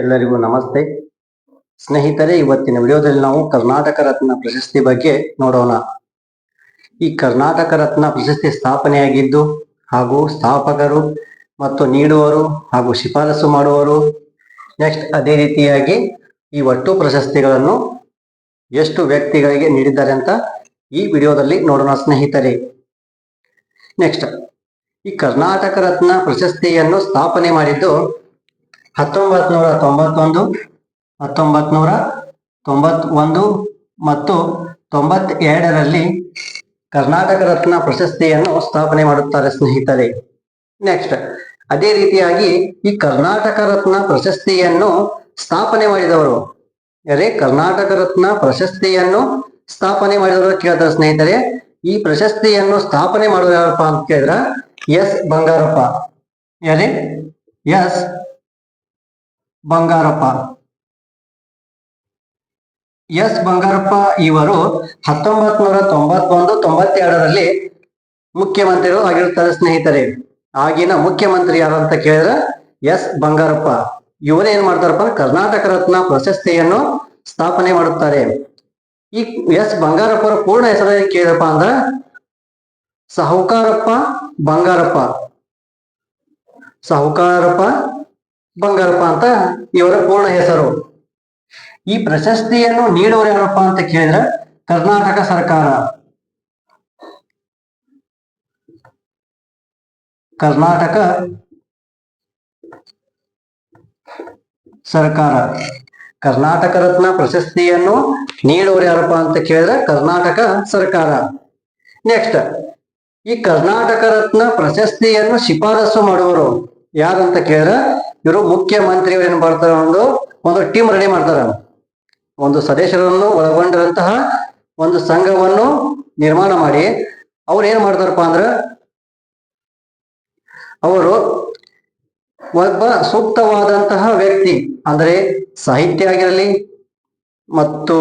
ಎಲ್ಲರಿಗೂ ನಮಸ್ತೆ. ಸ್ನೇಹಿತರೆ, ಇವತ್ತಿನ ವಿಡಿಯೋದಲ್ಲಿ ನಾವು ಕರ್ನಾಟಕ ರತ್ನ ಪ್ರಶಸ್ತಿ ಬಗ್ಗೆ ನೋಡೋಣ. ಈ ಕರ್ನಾಟಕ ರತ್ನ ಪ್ರಶಸ್ತಿ ಸ್ಥಾಪನೆಯಾಗಿದ್ದು ಹಾಗೂ ಸ್ಥಾಪಕರು ಮತ್ತು ನೀಡುವರು ಹಾಗೂ ಶಿಫಾರಸು ಮಾಡುವರು ನೆಕ್ಸ್ಟ್ ಅದೇ ರೀತಿಯಾಗಿ ಈ ಒಟ್ಟು ಪ್ರಶಸ್ತಿಗಳನ್ನು ಎಷ್ಟು ವ್ಯಕ್ತಿಗಳಿಗೆ ನೀಡಿದ್ದಾರೆ ಅಂತ ಈ ವಿಡಿಯೋದಲ್ಲಿ ನೋಡೋಣ ಸ್ನೇಹಿತರೆ. ನೆಕ್ಸ್ಟ್, ಈ ಕರ್ನಾಟಕ ರತ್ನ ಪ್ರಶಸ್ತಿಯನ್ನು ಸ್ಥಾಪನೆ ಮಾಡಿದ್ದು ಹತ್ತೊಂಬತ್ ನೂರ ತೊಂಬತ್ತೊಂದು ಹತ್ತೊಂಬತ್ ನೂರ ತೊಂಬತ್ತೊಂದು ಮತ್ತು ತೊಂಬತ್ತೆರಡರಲ್ಲಿ ಕರ್ನಾಟಕ ರತ್ನ ಪ್ರಶಸ್ತಿಯನ್ನು ಸ್ಥಾಪನೆ ಮಾಡುತ್ತಾರೆ ಸ್ನೇಹಿತರೆ. ನೆಕ್ಸ್ಟ್ ಅದೇ ರೀತಿಯಾಗಿ ಈ ಕರ್ನಾಟಕ ರತ್ನ ಪ್ರಶಸ್ತಿಯನ್ನು ಸ್ಥಾಪನೆ ಮಾಡಿದವರು. ಯಾರೇ ಕರ್ನಾಟಕ ರತ್ನ ಪ್ರಶಸ್ತಿಯನ್ನು ಸ್ಥಾಪನೆ ಮಾಡಿದವರು ಕೇಳ್ತಾರೆ ಸ್ನೇಹಿತರೆ. ಈ ಪ್ರಶಸ್ತಿಯನ್ನು ಸ್ಥಾಪನೆ ಮಾಡೋದು ಯಾರಪ್ಪ ಅಂತ ಕೇಳಿದ್ರ ಎಸ್ ಬಂಗಾರಪ್ಪ. ಯಾರೇ? ಎಸ್ ಬಂಗಾರಪ್ಪ. ಎಸ್ ಬಂಗಾರಪ್ಪ, ಇವರು ಹತ್ತೊಂಬತ್ ನೂರ ತೊಂಬತ್ತೊಂದು, ತೊಂಬತ್ತೆರಡರಲ್ಲಿ ಮುಖ್ಯಮಂತ್ರಿಗಳು ಆಗಿರುತ್ತಾರೆ ಸ್ನೇಹಿತರೆ. ಆಗಿನ ಮುಖ್ಯಮಂತ್ರಿ ಯಾರು ಅಂತ ಕೇಳಿದ್ರೆ ಎಸ್ ಬಂಗಾರಪ್ಪ. ಇವರು ಏನ್ ಮಾಡ್ತಾರಪ್ಪ? ಕರ್ನಾಟಕ ರತ್ನ ಪ್ರಶಸ್ತಿಯನ್ನು ಸ್ಥಾಪನೆ ಮಾಡುತ್ತಾರೆ. ಈ ಎಸ್ ಬಂಗಾರಪ್ಪರ ಪೂರ್ಣ ಹೆಸರು ಕೇಳಿದಪ್ಪ ಅಂದ್ರ ಸಾಹುಕಾರಪ್ಪ ಬಂಗಾರಪ್ಪ. ಸಾಹುಕಾರಪ್ಪ ಬಂಗಾರಪ್ಪ ಅಂತ ಇವರ ಪೂರ್ಣ ಹೆಸರು. ಈ ಪ್ರಶಸ್ತಿಯನ್ನು ನೀಡುವರು ಯಾರಪ್ಪ ಅಂತ ಕೇಳಿದ್ರೆ ಕರ್ನಾಟಕ ಸರ್ಕಾರ. ಕರ್ನಾಟಕ ಸರ್ಕಾರ. ಕರ್ನಾಟಕ ರತ್ನ ಪ್ರಶಸ್ತಿಯನ್ನು ನೀಡುವರು ಯಾರಪ್ಪ ಅಂತ ಕೇಳಿದ್ರೆ ಕರ್ನಾಟಕ ಸರ್ಕಾರ. ನೆಕ್ಸ್ಟ್ ಈ ಕರ್ನಾಟಕ ರತ್ನ ಪ್ರಶಸ್ತಿಯನ್ನು ಶಿಫಾರಸು ಮಾಡುವರು ಯಾರಂತ ಕೇಳಿದ್ರೆ ಇವರು ಮುಖ್ಯಮಂತ್ರಿಗಳು ಏನ್ ಮಾಡ್ತಾರೆ ಒಂದು ಒಂದು ಟೀಮ್ ರೆಡಿ ಮಾಡ್ತಾರೆ. ಒಂದು ಸದಸ್ಯರನ್ನು ಒಳಗೊಂಡಿರಂತಹ ಒಂದು ಸಂಘವನ್ನು ನಿರ್ಮಾಣ ಮಾಡಿ, ಅವ್ರು ಏನ್ ಮಾಡ್ತಾರಪ್ಪ ಅಂದ್ರ, ಅವರು ಒಬ್ಬ ಸೂಕ್ತವಾದಂತಹ ವ್ಯಕ್ತಿ, ಅಂದ್ರೆ ಸಾಹಿತ್ಯ ಆಗಿರಲಿ ಮತ್ತು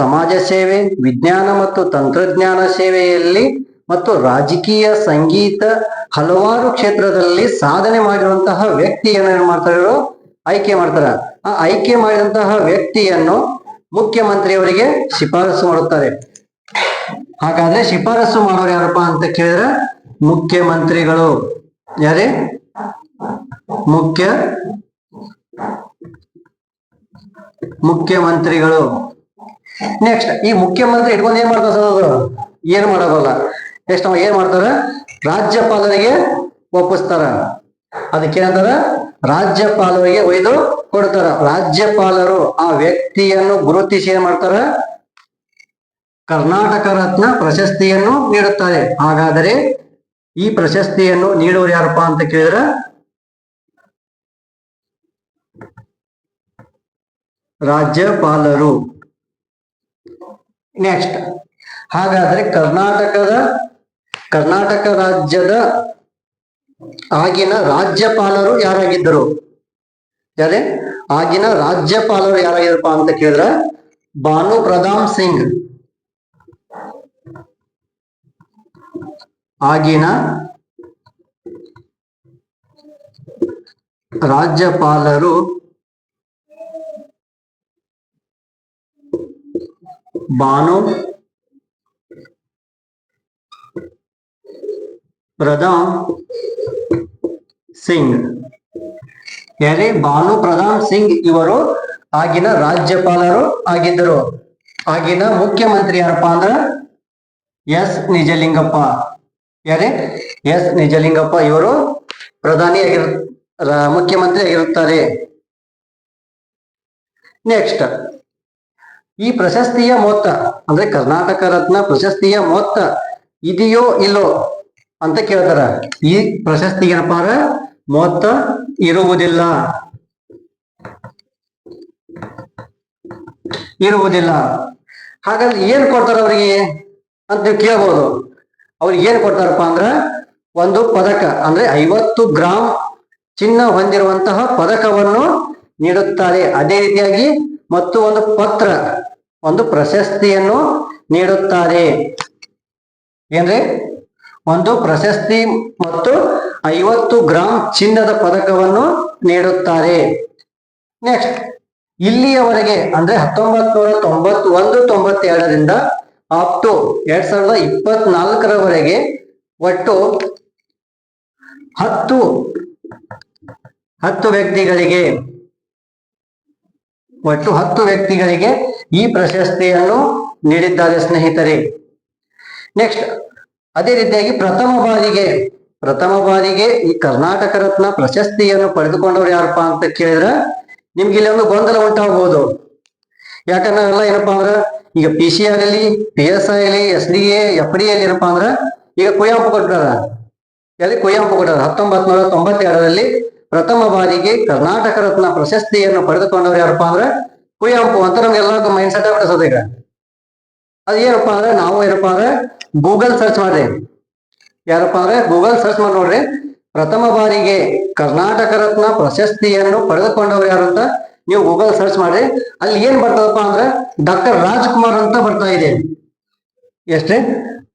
ಸಮಾಜ ಸೇವೆ, ವಿಜ್ಞಾನ ಮತ್ತು ತಂತ್ರಜ್ಞಾನ ಸೇವೆಯಲ್ಲಿ ಮತ್ತು ರಾಜಕೀಯ, ಸಂಗೀತ ಹಲವಾರು ಕ್ಷೇತ್ರದಲ್ಲಿ ಸಾಧನೆ ಮಾಡಿರುವಂತಹ ವ್ಯಕ್ತಿಯನ್ನು ಏನ್ ಮಾಡ್ತಾರೆ ಇವರು? ಆಯ್ಕೆ ಮಾಡ್ತಾರ. ಆ ಆಯ್ಕೆ ಮಾಡಿದಂತಹ ವ್ಯಕ್ತಿಯನ್ನು ಮುಖ್ಯಮಂತ್ರಿಯವರಿಗೆ ಶಿಫಾರಸು ಮಾಡುತ್ತಾರೆ. ಹಾಗಾದ್ರೆ ಶಿಫಾರಸು ಮಾಡೋರು ಯಾರಪ್ಪ ಅಂತ ಕೇಳಿದ್ರೆ ಮುಖ್ಯಮಂತ್ರಿಗಳು. ಯಾರೇ? ಮುಖ್ಯ ಮುಖ್ಯಮಂತ್ರಿಗಳು. ನೆಕ್ಸ್ಟ್ ಈ ಮುಖ್ಯಮಂತ್ರಿ ಇಟ್ಕೊಂಡು ಏನ್ ಮಾಡ್ತಾರೆ ಏನ್ ಮಾಡೋದಲ್ಲ ನೆಕ್ಸ್ಟ್ ಅವ ಏನ್ ಮಾಡ್ತಾರ? ರಾಜ್ಯಪಾಲರಿಗೆ ಒಪ್ಪಿಸ್ತಾರ. ಅದಕ್ಕೆ ಏನಂತಾರ? ರಾಜ್ಯಪಾಲರಿಗೆ ಒಯ್ದು ಕೊಡ್ತಾರ. ರಾಜ್ಯಪಾಲರು ಆ ವ್ಯಕ್ತಿಯನ್ನು ಗುರುತಿಸಿ ಏನ್ ಮಾಡ್ತಾರ? ಕರ್ನಾಟಕ ರತ್ನ ಪ್ರಶಸ್ತಿಯನ್ನು ನೀಡುತ್ತಾರೆ. ಹಾಗಾದರೆ ಈ ಪ್ರಶಸ್ತಿಯನ್ನು ನೀಡುವರು ಯಾರಪ್ಪ ಅಂತ ಕೇಳಿದ್ರ, ರಾಜ್ಯಪಾಲರು. ನೆಕ್ಸ್ಟ್. ಹಾಗಾದ್ರೆ ಕರ್ನಾಟಕದ ಕರ್ನಾಟಕ ರಾಜ್ಯದ ಆಗಿನ ರಾಜ್ಯಪಾಲರು ಯಾರಾಗಿದ್ದರು? ಯಾರೇ? ಆಗಿನ ರಾಜ್ಯಪಾಲರು ಯಾರಾಗಿದ್ರಪ್ಪ ಅಂತ ಕೇಳಿದ್ರ ಭಾನು ಪ್ರಧಾನ್ ಸಿಂಗ್. ಆಗಿನ ರಾಜ್ಯಪಾಲರು ಭಾನು ಪ್ರಧಾನ್ ಸಿಂಗ್. ಯಾರೇ ಭಾನು ಪ್ರಧಾನ್ ಸಿಂಗ್ ಇವರು, ಆಗಿನ ರಾಜ್ಯಪಾಲರು ಆಗಿದ್ದರು. ಆಗಿನ ಮುಖ್ಯಮಂತ್ರಿ ಯಾರಪ್ಪ ಅಂದ್ರ ಎಸ್ ನಿಜಲಿಂಗಪ್ಪ. ಯಾರೇ ಎಸ್ ನಿಜಲಿಂಗಪ್ಪ ಇವರು ಪ್ರಧಾನಿ ಆಗಿರು ಮುಖ್ಯಮಂತ್ರಿ ಆಗಿರುತ್ತಾರೆ. ನೆಕ್ಸ್ಟ್, ಈ ಪ್ರಶಸ್ತಿಯ ಮೊತ್ತ, ಅಂದ್ರೆ ಕರ್ನಾಟಕ ರತ್ನ ಪ್ರಶಸ್ತಿಯ ಮೊತ್ತ ಇದೆಯೋ ಇಲ್ಲೋ ಅಂತ ಕೇಳ್ತಾರ. ಈ ಪ್ರಶಸ್ತಿ ಏನಪ್ಪಾ ಅಂದ್ರೆ ಮೊತ್ತ ಇರುವುದಿಲ್ಲ. ಇರುವುದಿಲ್ಲ. ಹಾಗಾದ್ರೆ ಏನ್ ಕೊಡ್ತಾರ ಅವರಿಗೆ ಅಂತ ನೀವು ಕೇಳ್ಬೋದು. ಅವ್ರಿಗೆ ಏನ್ ಕೊಡ್ತಾರಪ್ಪ ಅಂದ್ರ ಒಂದು ಪದಕ, ಅಂದ್ರೆ ಐವತ್ತು ಗ್ರಾಮ್ ಚಿನ್ನ ಹೊಂದಿರುವಂತಹ ಪದಕವನ್ನು ನೀಡುತ್ತಾರೆ. ಅದೇ ರೀತಿಯಾಗಿ ಮತ್ತು ಒಂದು ಪತ್ರ, ಒಂದು ಪ್ರಶಸ್ತಿಯನ್ನು ನೀಡುತ್ತಾರೆ. ಏನ್ರಿ? ಒಂದು ಪ್ರಶಸ್ತಿ ಮತ್ತು ಐವತ್ತು ಗ್ರಾಂ ಚಿನ್ನದ ಪದಕವನ್ನು ನೀಡುತ್ತಾರೆ. ನೆಕ್ಸ್ಟ್ ಇಲ್ಲಿಯವರೆಗೆ, ಅಂದ್ರೆ ಹತ್ತೊಂಬತ್ ನೂರ ತೊಂಬತ್ತೊಂದು ತೊಂಬತ್ತೆರಡರಿಂದ ಅಪ್ ಟು ಎರಡ್ ಸಾವಿರದ ಇಪ್ಪತ್ನಾಲ್ಕರವರೆಗೆ ಒಟ್ಟು ಹತ್ತು ಹತ್ತು ವ್ಯಕ್ತಿಗಳಿಗೆ, ಒಟ್ಟು ಹತ್ತು ವ್ಯಕ್ತಿಗಳಿಗೆ ಈ ಪ್ರಶಸ್ತಿಯನ್ನು ನೀಡಿದ್ದಾರೆ ಸ್ನೇಹಿತರೆ. ನೆಕ್ಸ್ಟ್ ಅದೇ ರೀತಿಯಾಗಿ ಪ್ರಥಮ ಬಾರಿಗೆ ಪ್ರಥಮ ಬಾರಿಗೆ ಈ ಕರ್ನಾಟಕ ರತ್ನ ಪ್ರಶಸ್ತಿಯನ್ನು ಪಡೆದುಕೊಂಡವ್ರು ಯಾರಪ್ಪ ಅಂತ ಕೇಳಿದ್ರೆ ನಿಮ್ಗೆ ಇಲ್ಲಿ ಒಂದು ಗೊಂದಲ ಉಂಟಾಗಬಹುದು ಯಾಕಂದ್ರೆ ಎಲ್ಲ ಏನಪ್ಪಾ ಅಂದ್ರ, ಈಗ ಪಿ ಸಿ ಆಗಲಿ ಪಿ ಎಸ್ ಐ ಅಲ್ಲಿ ಎಸ್ ಡಿ ಎಫ್ ಡಿ ಅಲ್ಲಿ ಏನಪ್ಪಾ ಅಂದ್ರ, ಈಗ ಕುವೆಂಪು ಕೊಟ್ಟಾರ. ಎಲ್ಲಿ ಕುವೆಂಪು ಕೊಟ್ಟಾರ? ಹತ್ತೊಂಬತ್ ನೂರ ತೊಂಬತ್ತೆರಡರಲ್ಲಿ ಪ್ರಥಮ ಬಾರಿಗೆ ಕರ್ನಾಟಕ ರತ್ನ ಪ್ರಶಸ್ತಿಯನ್ನು ಪಡೆದುಕೊಂಡವ್ರು ಯಾರಪ್ಪ ಅಂದ್ರೆ ಕುವೆಂಪು ಅಂತ ನಮ್ಗೆಲ್ಲರಿಗೂ ಮೈಂಡ್ ಸೆಟ್ ಆಗ್ಬಿಡಿಸೋದು ಈಗ. ಅದು ಏನಪ್ಪ ಅಂದ್ರೆ ನಾವು ಏನಪ್ಪ ಅಂದ್ರೆ ಗೂಗಲ್ ಸರ್ಚ್ ಮಾಡ್ರಿ. ಯಾರಪ್ಪ ಅಂದ್ರೆ ಗೂಗಲ್ ಸರ್ಚ್ ಮಾಡಿ ನೋಡ್ರಿ. ಪ್ರಥಮ ಬಾರಿಗೆ ಕರ್ನಾಟಕ ರತ್ನ ಪ್ರಶಸ್ತಿಯನ್ನು ಪಡೆದುಕೊಂಡವ್ರು ಯಾರು ಅಂತ ನೀವು ಗೂಗಲ್ ಸರ್ಚ್ ಮಾಡ್ರಿ. ಅಲ್ಲಿ ಏನ್ ಬರ್ತದಪ್ಪ ಅಂದ್ರೆ ಡಾಕ್ಟರ್ ರಾಜ್ಕುಮಾರ್ ಅಂತ ಬರ್ತಾ ಇದೆ. ಎಷ್ಟೇ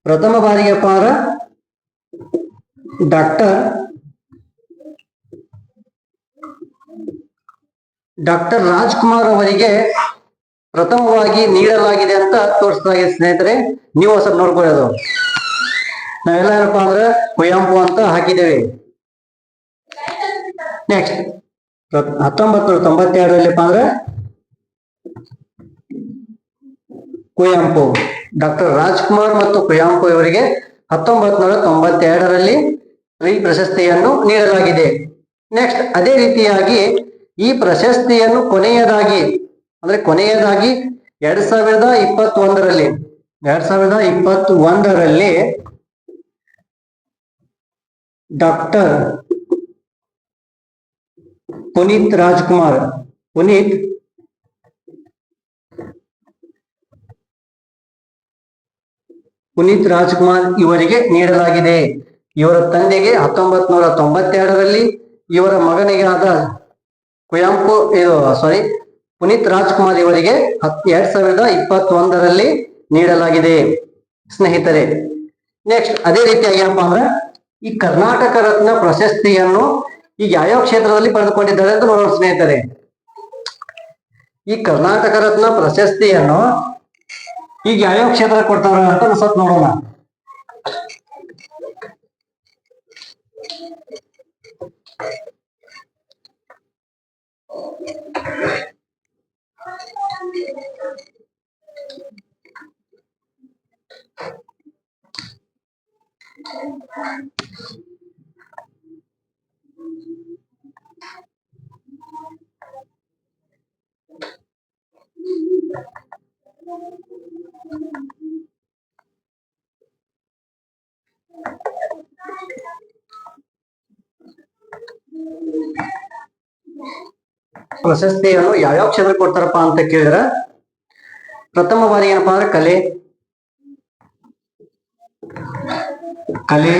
ಪ್ರಥಮ ಬಾರಿಗೆಪ್ಪ ಅಂದ್ರೆ ಡಾಕ್ಟರ್ ಡಾಕ್ಟರ್ ರಾಜ್ಕುಮಾರ್ ಅವರಿಗೆ ಪ್ರಥಮವಾಗಿ ನೀಡಲಾಗಿದೆ ಅಂತ ತೋರಿಸಿದಾಗ ಸ್ನೇಹಿತರೆ, ನೀವು ಸ್ವಲ್ಪ ನೋಡ್ಕೊಳ್ಳೋದು. ನಾವೆಲ್ಲ ಏನಪ್ಪಾ ಅಂದ್ರೆ ಕುವೆಂಪು ಅಂತ ಹಾಕಿದ್ದೇವೆ. ನೆಕ್ಸ್ಟ್ ಹತ್ತೊಂಬತ್ತು ತೊಂಬತ್ತೆರಡರಲ್ಲಿಪ್ಪ ಅಂದ್ರೆ ಕುವೆಂಪು, ಡಾಕ್ಟರ್ ರಾಜ್ಕುಮಾರ್ ಮತ್ತು ಕುವೆಂಪು ಇವರಿಗೆ ಹತ್ತೊಂಬತ್ನೂರ ತೊಂಬತ್ತೆರಡರಲ್ಲಿ ಈ ಪ್ರಶಸ್ತಿಯನ್ನು ನೀಡಲಾಗಿದೆ. ನೆಕ್ಸ್ಟ್ ಅದೇ ರೀತಿಯಾಗಿ ಈ ಪ್ರಶಸ್ತಿಯನ್ನು ಕೊನೆಯದಾಗಿ ಅಂದ್ರೆ ಕೊನೆಯದಾಗಿ ಎರಡ್ ಸಾವಿರದ ಇಪ್ಪತ್ತೊಂದರಲ್ಲಿ, ಎರಡ್ ಸಾವಿರದ ಇಪ್ಪತ್ತ್ ಒಂದರಲ್ಲಿ ಡಾಕ್ಟರ್ ಪುನೀತ್ ರಾಜ್ಕುಮಾರ್, ಪುನೀತ್ ಪುನೀತ್ ರಾಜ್ಕುಮಾರ್ ಇವರಿಗೆ ನೀಡಲಾಗಿದೆ. ಇವರ ತಂದೆಗೆ ಹತ್ತೊಂಬತ್ ನೂರ ತೊಂಬತ್ತೆರಡರಲ್ಲಿ ಇವರ ಮಗನಿಗೆ ಆದ ಕುವೆಂಪು, ಇದು ಸಾರಿ ಪುನೀತ್ ರಾಜ್ಕುಮಾರ್ ಇವರಿಗೆ ಎರಡ್ ಸಾವಿರದ ಇಪ್ಪತ್ತೊಂದರಲ್ಲಿ ನೀಡಲಾಗಿದೆ. ಸ್ನೇಹಿತರೆ ನೆಕ್ಸ್ಟ್ ಅದೇ ರೀತಿಯಾಗಿ ಏನಪ್ಪಾ ಅಂದ್ರೆ ಈ ಕರ್ನಾಟಕ ರತ್ನ ಪ್ರಶಸ್ತಿಯನ್ನು ಈಗ ಯಾವ್ಯಾವ ಕ್ಷೇತ್ರದಲ್ಲಿ ಪಡೆದುಕೊಂಡಿದ್ದಾರೆ ಅಂತ ನೋಡೋಣ ಸ್ನೇಹಿತರೆ. ಈ ಕರ್ನಾಟಕ ರತ್ನ ಪ್ರಶಸ್ತಿಯನ್ನು ಈಗ ಯಾವ್ಯಾವ ಕ್ಷೇತ್ರ ಕೊಡ್ತಾರ ಅಂತ ಸ್ವಲ್ಪ ನೋಡೋಣ. ಪ್ರಶಸ್ತಿಯನ್ನು ಯಾವ್ಯಾವ ಕ್ಷೇತ್ರ ಕೊಡ್ತಾರಪ್ಪ ಅಂತ ಕೇಳಿದ್ರ, ಪ್ರಥಮ ಬಾರಿ ಏನಪ್ಪಾ ಅಂದ್ರೆ ಕಲೆ. ಕಲೆ,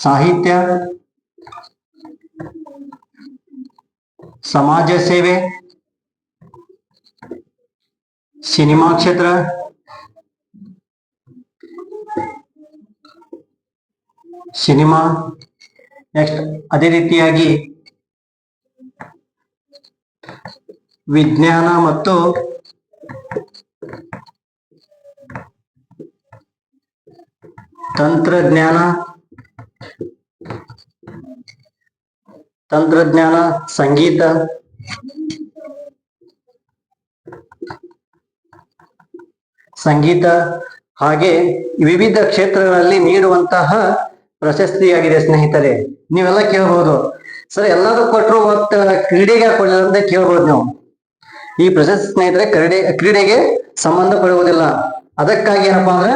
ಸಾಹಿತ್ಯ, ಸಮಾಜ ಸೇವೆ, ಸಿನಿಮಾ ಕ್ಷೇತ್ರ, ಸಿನಿಮಾ, ನೆಕ್ಸ್ಟ್ ಅದೇ ರೀತಿಯಾಗಿ ವಿಜ್ಞಾನ ಮತ್ತು ತಂತ್ರಜ್ಞಾನ ತಂತ್ರಜ್ಞಾನ ಸಂಗೀತ ಸಂಗೀತ ಹಾಗೆ ವಿವಿಧ ಕ್ಷೇತ್ರಗಳಲ್ಲಿ ನೀಡುವಂತಹ ಪ್ರಶಸ್ತಿಯಾಗಿದೆ ಸ್ನೇಹಿತರೆ. ನೀವೆಲ್ಲ ಕೇಳಬಹುದು ಸರ್ ಎಲ್ಲರೂ ಕೊಟ್ಟರು ಒಟ್ಟು ಕ್ರೀಡೆಗೆ ಕೊಡಲಿಲ್ಲ ಕೇಳ್ಬೋದು ನೀವು. ಈ ಪ್ರಶಸ್ತಿ ಸ್ನೇಹಿತರೆ, ಕ್ರೀಡೆ, ಕ್ರೀಡೆಗೆ ಸಂಬಂಧ ಪಡುವುದಿಲ್ಲ. ಅದಕ್ಕಾಗಿ ಏನಪ್ಪಾ ಅಂದ್ರೆ,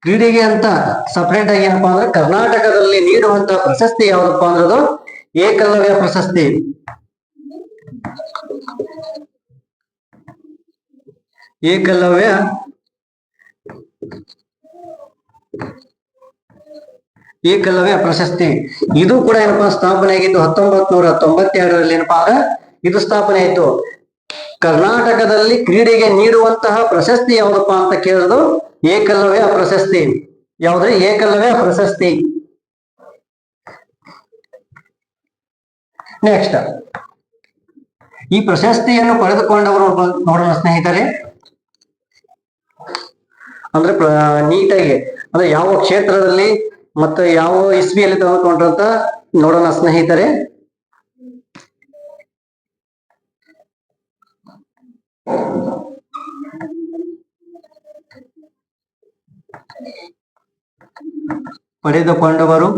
ಕ್ರೀಡೆಗೆ ಅಂತ ಸಪರೇಟ್ ಆಗಿ ಏನಪ್ಪಾ ಅಂದ್ರೆ, ಕರ್ನಾಟಕದಲ್ಲಿ ನೀಡುವಂತ ಪ್ರಶಸ್ತಿ ಯಾವ್ದಪ್ಪ ಅಂದ್ರೆ ಅದು ಏಕಲವ್ಯ ಪ್ರಶಸ್ತಿ. ಏಕಲವ್ಯ ಏಕಲವ್ಯ ಪ್ರಶಸ್ತಿ. ಇದು ಕೂಡ ಏನಪ್ಪಾ, ಸ್ಥಾಪನೆ ಆಗಿದ್ದು ಹತ್ತೊಂಬತ್ ನೂರ ತೊಂಬತ್ತೆರಡರಲ್ಲಿ ಏನಪ್ಪಾ ಅಂದ್ರೆ ಇದು ಸ್ಥಾಪನೆ ಆಯ್ತು. ಕರ್ನಾಟಕದಲ್ಲಿ ಕ್ರೀಡೆಗೆ ನೀಡುವಂತಹ ಪ್ರಶಸ್ತಿ ಯಾವ್ದಪ್ಪ ಅಂತ ಕೇಳೋದು ಏಕಲವ್ಯ ಪ್ರಶಸ್ತಿ. ಯಾವ್ದ್ರಿ? ಏಕಲವ್ಯ ಪ್ರಶಸ್ತಿ. ನೆಕ್ಸ್ಟ್ ಈ ಪ್ರಶಸ್ತಿಯನ್ನು ಪಡೆದುಕೊಂಡವರು ನೋಡೋಣ ಸ್ನೇಹಿತರೆ. ಅಂದ್ರೆ ನೀಟಾಗಿ, ಅಂದ್ರೆ ಯಾವ ಕ್ಷೇತ್ರದಲ್ಲಿ ಮತ್ತೆ ಯಾವ ಇಸ್ವಿಯಲ್ಲಿ ತೆಗೆದುಕೊಂಡ್ರಂತ ನೋಡೋಣ ಸ್ನೇಹಿತರೆ. ಪಡೆದುಕೊಂಡವರು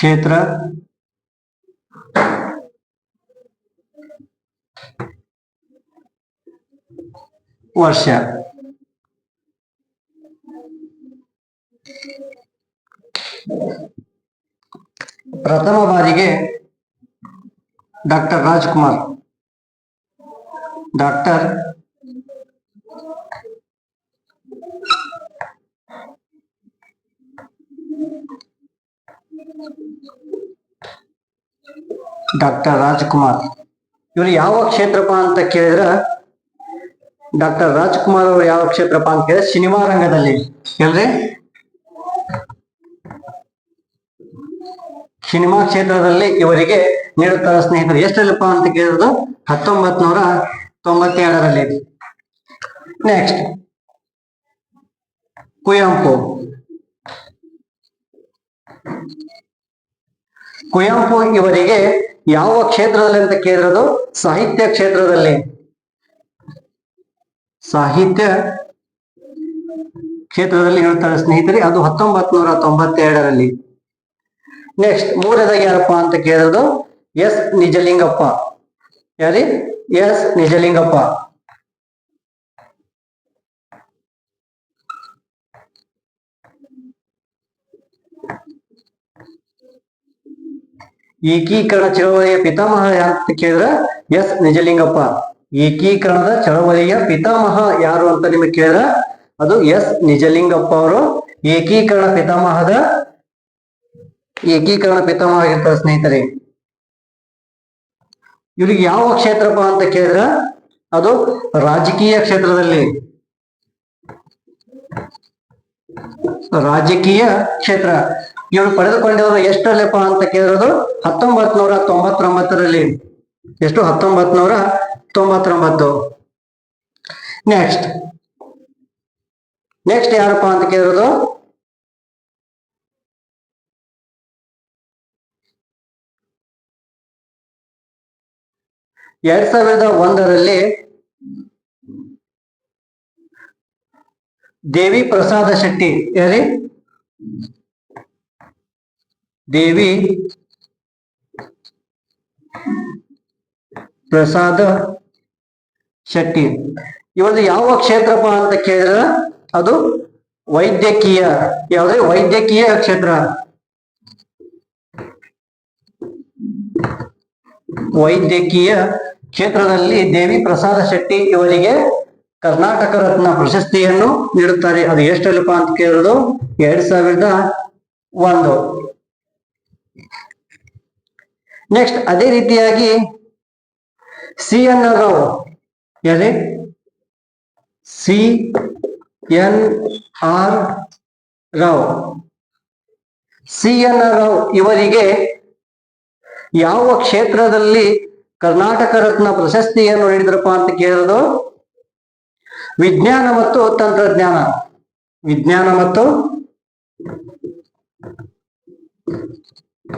ಕ್ಷೇತ್ರ ವರ್ಷ ಪ್ರಥಮ ಬಾರಿಗೆ doctor Rajkumar doctor doctor Rajkumar. ಇವರು ಯಾವ ಕ್ಷೇತ್ರಪ್ಪ ಅಂತ ಕೇಳಿದ್ರ, ಡಾಕ್ಟರ್ ರಾಜ್ಕುಮಾರ್ ಅವರು ಯಾವ ಕ್ಷೇತ್ರಪ್ಪ ಅಂತ ಕೇಳಿದ್ರೆ, ಸಿನಿಮಾ ರಂಗದಲ್ಲಿ. ಎಲ್ರಿ? ಸಿನಿಮಾ ಕ್ಷೇತ್ರದಲ್ಲಿ ಇವರಿಗೆ ನೀಡುತ್ತಾರೆ ಸ್ನೇಹಿತರು ಎಷ್ಟಲ್ಲಪ್ಪ ಅಂತ ಕೇಳಿದ್ರು ಹತ್ತೊಂಬತ್ ನೂರ ತೊಂಬತ್ತೆರಡರಲ್ಲಿ. ನೆಕ್ಸ್ಟ್ ಕುವೆಂಪು. ಕುವೆಂಪು ಇವರಿಗೆ ಯಾವ ಕ್ಷೇತ್ರದಲ್ಲಿ ಅಂತ ಕೇಳಿರೋದು? ಸಾಹಿತ್ಯ ಕ್ಷೇತ್ರದಲ್ಲಿ. ಸಾಹಿತ್ಯ ಕ್ಷೇತ್ರದಲ್ಲಿ ಹೇಳ್ತಾರೆ ಸ್ನೇಹಿತರೆ, ಅದು ಹತ್ತೊಂಬತ್ ನೂರ ತೊಂಬತ್ತೆರಡರಲ್ಲಿ. ನೆಕ್ಸ್ಟ್ ಮೂರನೇದಾಗಿ ಯಾರಪ್ಪ ಅಂತ ಕೇಳಿರೋದು? ಎಸ್. ನಿಜಲಿಂಗಪ್ಪ. ಯಾರಿ? ಎಸ್. ನಿಜಲಿಂಗಪ್ಪ. ಏಕೀಕರಣ ಚಳವಳಿಯ ಪಿತಾಮಹ ಅಂತ ಕೇಳಿದ್ರ? ಎಸ್ ನಿಜಲಿಂಗಪ್ಪ. ಏಕೀಕರಣದ ಚಳವಳಿಯ ಪಿತಾಮಹ ಯಾರು ಅಂತ ನಿಮಗೆ ಕೇಳಿದ್ರ? ಅದು ಎಸ್ ನಿಜಲಿಂಗಪ್ಪ ಅವರು. ಏಕೀಕರಣ ಪಿತಾಮಹದ, ಏಕೀಕರಣ ಪಿತಾಮಹ ಆಗಿರ್ತಾರೆ ಸ್ನೇಹಿತರೆ. ಇವ್ರಿಗೆ ಯಾವ ಕ್ಷೇತ್ರಪ್ಪ ಅಂತ ಕೇಳಿದ್ರ? ಅದು ರಾಜಕೀಯ ಕ್ಷೇತ್ರದಲ್ಲಿ. ರಾಜಕೀಯ ಕ್ಷೇತ್ರ. ಇವರು ಪಡೆದುಕೊಂಡಿರೋದು ಎಷ್ಟಲ್ಲಪ್ಪ ಅಂತ ಕೇಳಿರೋದು ಹತ್ತೊಂಬತ್ ನೂರ ತೊಂಬತ್ತೊಂಬತ್ತರಲ್ಲಿ. ಎಷ್ಟು? ಹತ್ತೊಂಬತ್ ನೂರ ತೊಂಬತ್ತೊಂಬತ್ತು. ನೆಕ್ಸ್ಟ್ ನೆಕ್ಸ್ಟ್ ಯಾರಪ್ಪ ಅಂತ ಕೇಳಿರೋದು? ಎರಡ್ ಸಾವಿರದ ಒಂದರಲ್ಲಿ ದೇವಿ ಪ್ರಸಾದ ಶೆಟ್ಟಿ, ಯಾರಿ? ದೇವಿ ಪ್ರಸಾದ ಶೆಟ್ಟಿ. ಇವನು ಯಾವ ಕ್ಷೇತ್ರಪ್ಪ ಅಂತ ಕೇಳಿದ್ರೆ? ಅದು ವೈದ್ಯಕೀಯ. ಯಾವುದೇ ವೈದ್ಯಕೀಯ ಕ್ಷೇತ್ರ. ವೈದ್ಯಕೀಯ ಕ್ಷೇತ್ರದಲ್ಲಿ ದೇವಿ ಪ್ರಸಾದ ಶೆಟ್ಟಿ ಇವರಿಗೆ ಕರ್ನಾಟಕ ರತ್ನ ಪ್ರಶಸ್ತಿಯನ್ನು ನೀಡುತ್ತಾರೆ. ಅದು ಎಷ್ಟಲ್ಲಪ್ಪ ಅಂತ ಕೇಳೋದು ಎರಡ್ ಸಾವಿರದ ಒಂದು. ನೆಕ್ಸ್ಟ್ ಅದೇ ರೀತಿಯಾಗಿ ಸಿ ಎನ್ ರಾವ್ ಯಾರೇ C N R Rao C N Rao ಇವರಿಗೆ ಯಾವ ಕ್ಷೇತ್ರದಲ್ಲಿ ಕರ್ನಾಟಕ ರತ್ನ ಪ್ರಶಸ್ತಿಯನ್ನು ನೀಡಿದ್ರಪ್ಪ ಅಂತ ಕೇಳೋದು ವಿಜ್ಞಾನ ಮತ್ತು ತಂತ್ರಜ್ಞಾನ. ವಿಜ್ಞಾನ ಮತ್ತು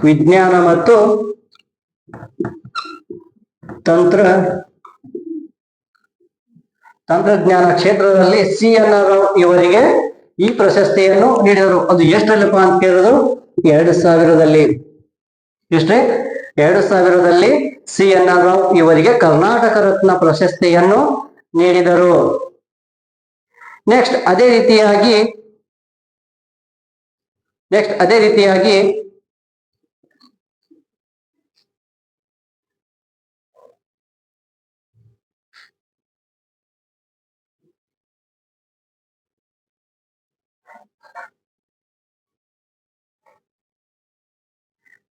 ವಿಜ್ಞಾನ ಮತ್ತು ತಂತ್ರ ತಂತ್ರಜ್ಞಾನ ಕ್ಷೇತ್ರದಲ್ಲಿ ಸಿ ಎನ್ ರಾವ್ ಇವರಿಗೆ ಈ ಪ್ರಶಸ್ತಿಯನ್ನು ನೀಡಿದರು. ಅದು ಎಷ್ಟರಲ್ಲಪ್ಪ ಅಂತ ಕೇಳಿದ್ರು, ಎರಡು ಸಾವಿರದಲ್ಲಿ. ಎಷ್ಟೇ? ಎರಡು ಸಾವಿರದಲ್ಲಿ ಸಿ ಎನ್ ಆರ್ ರಾವ್ ಇವರಿಗೆ ಕರ್ನಾಟಕ ರತ್ನ ಪ್ರಶಸ್ತಿಯನ್ನು ನೀಡಿದರು. ನೆಕ್ಸ್ಟ್ ಅದೇ ರೀತಿಯಾಗಿ ನೆಕ್ಸ್ಟ್ ಅದೇ ರೀತಿಯಾಗಿ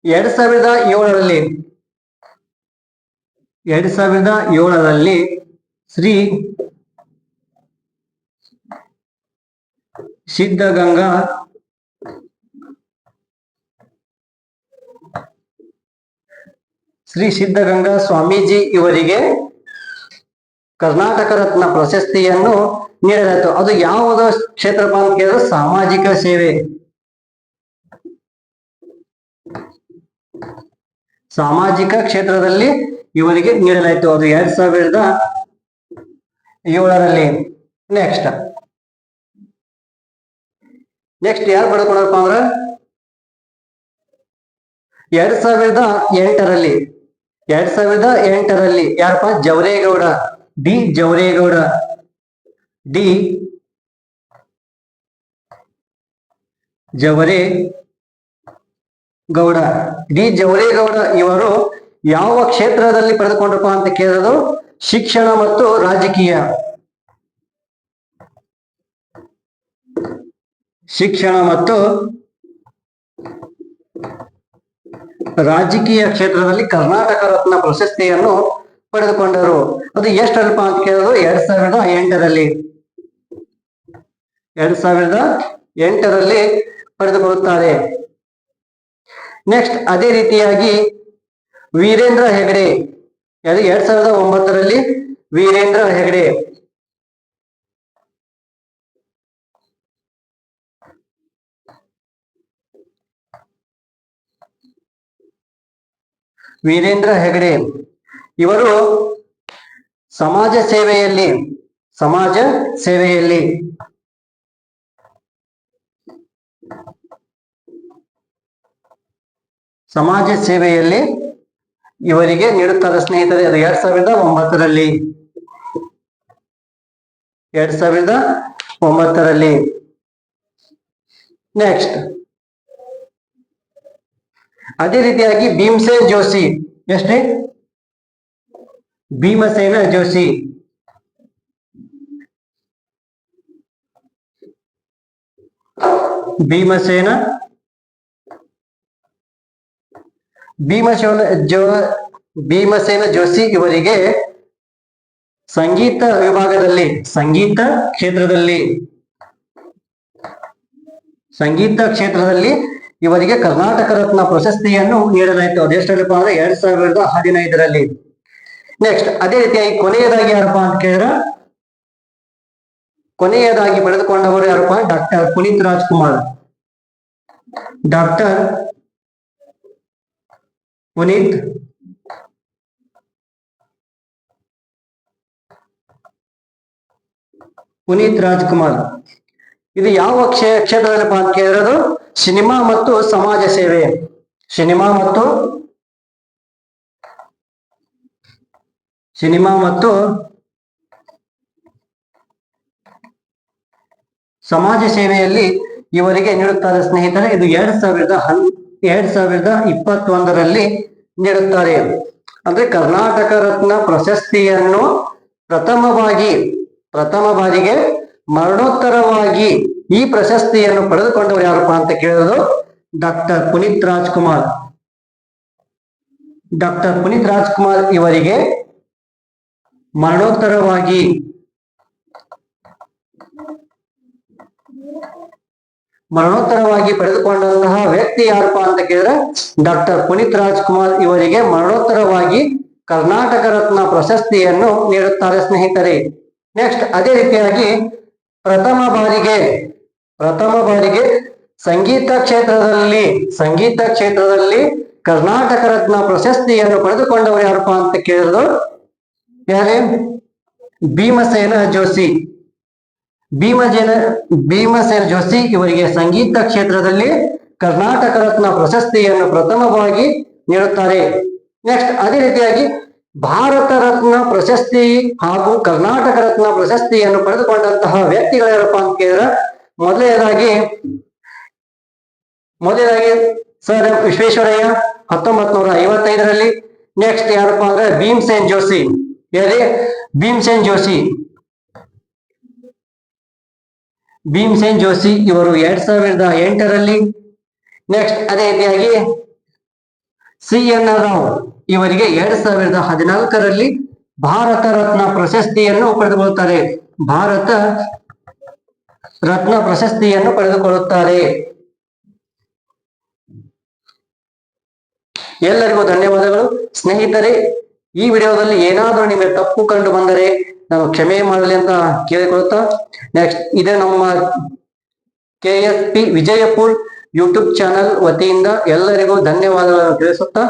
ಎರಡ್ ಸಾವಿರದ ಏಳರಲ್ಲಿ ಎರಡ್ ಸಾವಿರದ ಏಳರಲ್ಲಿ ಶ್ರೀ ಸಿದ್ಧಗಂಗಾ ಶ್ರೀ ಸಿದ್ಧಗಂಗಾ ಸ್ವಾಮೀಜಿ ಇವರಿಗೆ ಕರ್ನಾಟಕ ರತ್ನ ಪ್ರಶಸ್ತಿಯನ್ನು ನೀಡಲಾಯಿತು. ಅದು ಯಾವುದೋ ಕ್ಷೇತ್ರ ಅಂತ ಸಾಮಾಜಿಕ ಸೇವೆ. ಸಾಮಾಜಿಕ ಕ್ಷೇತ್ರದಲ್ಲಿ ಇವರಿಗೆ ನೀಡಲಾಯಿತು. ಅದು ಎರಡ್ ಸಾವಿರದ ಏಳರಲ್ಲಿ. ನೆಕ್ಸ್ಟ್ ನೆಕ್ಸ್ಟ್ ಯಾರು ಪಡ್ಕೊಂಡಪ್ಪ ಅಂದ್ರ? ಎರಡ್ ಸಾವಿರದ ಎಂಟರಲ್ಲಿ. ಎರಡ್ ಸಾವಿರದ ಎಂಟರಲ್ಲಿ ಯಾರಪ್ಪ? Javaregowda. D Javaregowda. D Javare Gowda. D. Javaregowda ಇವರು ಯಾವ ಕ್ಷೇತ್ರದಲ್ಲಿ ಪಡೆದುಕೊಂಡ್ರಪ್ಪ ಅಂತ ಕೇಳಿದ್ರು? ಶಿಕ್ಷಣ ಮತ್ತು ರಾಜಕೀಯ. ಶಿಕ್ಷಣ ಮತ್ತು ರಾಜಕೀಯ ಕ್ಷೇತ್ರದಲ್ಲಿ ಕರ್ನಾಟಕ ರತ್ನ ಪ್ರಶಸ್ತಿಯನ್ನು ಪಡೆದುಕೊಂಡರು. ಅದು ಎಷ್ಟಲ್ಪ ಅಂತ ಕೇಳಿದ್ರು? ಎರಡ್ ಸಾವಿರದ ಎಂಟರಲ್ಲಿ. ಎರಡ್ ಸಾವಿರದ ಎಂಟರಲ್ಲಿ ಪಡೆದುಕೊಳ್ಳುತ್ತಾರೆ. ನೆಕ್ಸ್ಟ್ ಅದೇ ರೀತಿಯಾಗಿ ವೀರೇಂದ್ರ ಹೆಗಡೆ. ಅದು ಎರಡ್ ಸಾವಿರದ ಒಂಬತ್ತರಲ್ಲಿ ವೀರೇಂದ್ರ ಹೆಗಡೆ. ವೀರೇಂದ್ರ ಹೆಗಡೆ. ಇವರು ಸಮಾಜ ಸೇವೆಯಲ್ಲಿ ಸಮಾಜ ಸೇವೆಯಲ್ಲಿ ಸಮಾಜ ಸೇವೆಯಲ್ಲಿ ಇವರಿಗೆ ನೀಡುತ್ತಾರೆ ಸ್ನೇಹಿತರೆ, ಅದು ಎರಡ್ ಸಾವಿರದ ಒಂಬತ್ತರಲ್ಲಿ. ಎರಡ್ ಸಾವಿರದ ಒಂಬತ್ತರಲ್ಲಿ. ನೆಕ್ಸ್ಟ್ ಅದೇ ರೀತಿಯಾಗಿ ಭೀಮಸೇನ್ ಜೋಶಿ. ಎಷ್ಟ್ರಿ? ಭೀಮಸೇನ ಜೋಶಿ. ಭೀಮಸೇನ ಭೀಮಸೇನ ಜೋ ಭೀಮಸೇನ ಜೋಶಿ ಇವರಿಗೆ ಸಂಗೀತ ವಿಭಾಗದಲ್ಲಿ, ಸಂಗೀತ ಕ್ಷೇತ್ರದಲ್ಲಿ ಸಂಗೀತ ಕ್ಷೇತ್ರದಲ್ಲಿ ಇವರಿಗೆ ಕರ್ನಾಟಕ ರತ್ನ ಪ್ರಶಸ್ತಿಯನ್ನು ನೀಡಲಾಯಿತು. ಅದೆಷ್ಟರಲ್ಲಪ್ಪ ಅಂದ್ರೆ ಎರಡ್ ಸಾವಿರದ ಹದಿನೈದರಲ್ಲಿ. ನೆಕ್ಸ್ಟ್ ಅದೇ ರೀತಿಯಾಗಿ ಕೊನೆಯದಾಗಿ ಯಾರಪ್ಪ ಅಂತ ಕೇಳಿದ್ರ? ಕೊನೆಯದಾಗಿ ಪಡೆದುಕೊಂಡವರು ಯಾರಪ್ಪ? ಡಾಕ್ಟರ್ ಪುನೀತ್ ರಾಜ್ಕುಮಾರ್. ಡಾಕ್ಟರ್ ಪುನೀತ್ ಪುನೀತ್ ರಾಜ್ಕುಮಾರ್ ಇದು ಯಾವ ಕ್ಷೇ ಕ್ಷೇತ್ರದಲ್ಲಪ್ಪ ಅಂತ ಕೇಳಿರೋದು? ಸಿನಿಮಾ ಮತ್ತು ಸಮಾಜ ಸೇವೆ. ಸಿನಿಮಾ ಮತ್ತು ಸಿನಿಮಾ ಮತ್ತು ಸಮಾಜ ಸೇವೆಯಲ್ಲಿ ಇವರಿಗೆ ನೀಡುತ್ತಾರೆ ಸ್ನೇಹಿತರೆ, ಇದು ಎರಡ್ ಸಾವಿರದ ಹನ್, ಎರಡ್ ಸಾವಿರದ ಇಪ್ಪತ್ತೊಂದರಲ್ಲಿ ನೀಡುತ್ತಾರೆ. ಅಂದ್ರೆ ಕರ್ನಾಟಕ ರತ್ನ ಪ್ರಶಸ್ತಿಯನ್ನು ಪ್ರಥಮವಾಗಿ, ಪ್ರಥಮ ಬಾರಿಗೆ ಮರಣೋತ್ತರವಾಗಿ ಈ ಪ್ರಶಸ್ತಿಯನ್ನು ಪಡೆದುಕೊಂಡವರು ಯಾರಪ್ಪ ಅಂತ ಕೇಳೋದು ಡಾಕ್ಟರ್ ಪುನೀತ್ ರಾಜ್ಕುಮಾರ್. ಡಾಕ್ಟರ್ ಪುನೀತ್ ರಾಜ್ಕುಮಾರ್ ಇವರಿಗೆ ಮರಣೋತ್ತರವಾಗಿ ಮರಣೋತ್ತರವಾಗಿ ಪಡೆದುಕೊಂಡಂತಹ ವ್ಯಕ್ತಿ ಯಾರಪ್ಪ ಅಂತ ಕೇಳಿದ್ರೆ ಡಾಕ್ಟರ್ ಪುನೀತ್ ರಾಜ್ಕುಮಾರ್ ಇವರಿಗೆ ಮರಣೋತ್ತರವಾಗಿ ಕರ್ನಾಟಕ ರತ್ನ ಪ್ರಶಸ್ತಿಯನ್ನು ನೀಡುತ್ತಾರೆ ಸ್ನೇಹಿತರೆ. ನೆಕ್ಸ್ಟ್ ಅದೇ ರೀತಿಯಾಗಿ ಪ್ರಥಮ ಬಾರಿಗೆ ಪ್ರಥಮ ಬಾರಿಗೆ ಸಂಗೀತ ಕ್ಷೇತ್ರದಲ್ಲಿ ಸಂಗೀತ ಕ್ಷೇತ್ರದಲ್ಲಿ ಕರ್ನಾಟಕ ರತ್ನ ಪ್ರಶಸ್ತಿಯನ್ನು ಪಡೆದುಕೊಂಡವರು ಯಾರಪ್ಪ ಅಂತ ಕೇಳಿದ್ರು? ಯಾರೇ? ಭೀಮಸೇನ ಜೋಶಿ. ಭೀಮಜೇನ ಭೀಮಸೇನ ಜೋಶಿ ಇವರಿಗೆ ಸಂಗೀತ ಕ್ಷೇತ್ರದಲ್ಲಿ ಕರ್ನಾಟಕ ರತ್ನ ಪ್ರಶಸ್ತಿಯನ್ನು ಪ್ರಥಮವಾಗಿ ನೀಡುತ್ತಾರೆ. ನೆಕ್ಸ್ಟ್ ಅದೇ ರೀತಿಯಾಗಿ ಭಾರತ ರತ್ನ ಪ್ರಶಸ್ತಿ ಹಾಗೂ ಕರ್ನಾಟಕ ರತ್ನ ಪ್ರಶಸ್ತಿಯನ್ನು ಪಡೆದುಕೊಂಡಂತಹ ವ್ಯಕ್ತಿಗಳ ಕೇಂದ್ರ ಕೇಳಿದ್ರೆ, ಮೊದಲನೇದಾಗಿ ಮೊದಲನೇದಾಗಿ ಸರ್ ಎಂ ವಿಶ್ವೇಶ್ವರಯ್ಯ ಹತ್ತೊಂಬತ್ ನೂರ ಐವತ್ತೈದರಲ್ಲಿ ನೆಕ್ಸ್ಟ್ ಯಾರಪ್ಪ ಅಂದ್ರೆ ಭೀಮ್ಸೇನ್ ಜೋಶಿ. ಹೇಳಿ ಭೀಮ್ಸೇನ್ ಜೋಶಿ. ಭೀಮ್ಸೇನ್ ಜೋಶಿ ಇವರು ಎರಡ್ ಸಾವಿರದ ಎಂಟರಲ್ಲಿ ನೆಕ್ಸ್ಟ್ ಅದೇ ರೀತಿಯಾಗಿ ಸಿ ಎನ್ ರಾವ್ ಇವರಿಗೆ ಎರಡ್ ಸಾವಿರದ ಹದಿನಾಲ್ಕರಲ್ಲಿ ಭಾರತ ರತ್ನ ಪ್ರಶಸ್ತಿಯನ್ನು ಪಡೆದುಕೊಳ್ಳುತ್ತಾರೆ. ಭಾರತ ರತ್ನ ಪ್ರಶಸ್ತಿಯನ್ನು ಪಡೆದುಕೊಳ್ಳುತ್ತಾರೆ. ಎಲ್ಲರಿಗೂ ಧನ್ಯವಾದಗಳು. ಸ್ನೇಹಿತರೆ ಈ ವಿಡಿಯೋದಲ್ಲಿ ಏನಾದರೂ ನಿಮಗೆ ತಪ್ಪು ಕಂಡು ಬಂದರೆ ನಾವು ಕ್ಷಮೆ ಮಾಡಲಿ ಅಂತ ಕೇಳಿಕೊಳ್ಳುತ್ತಾ ನೆಕ್ಸ್ಟ್ ಇದೇ ನಮ್ಮ K S P Vijayapur YouTube channel ವತಿಯಿಂದ ಎಲ್ಲರಿಗೂ ಧನ್ಯವಾದಗಳನ್ನು ತಿಳಿಸುತ್ತಾ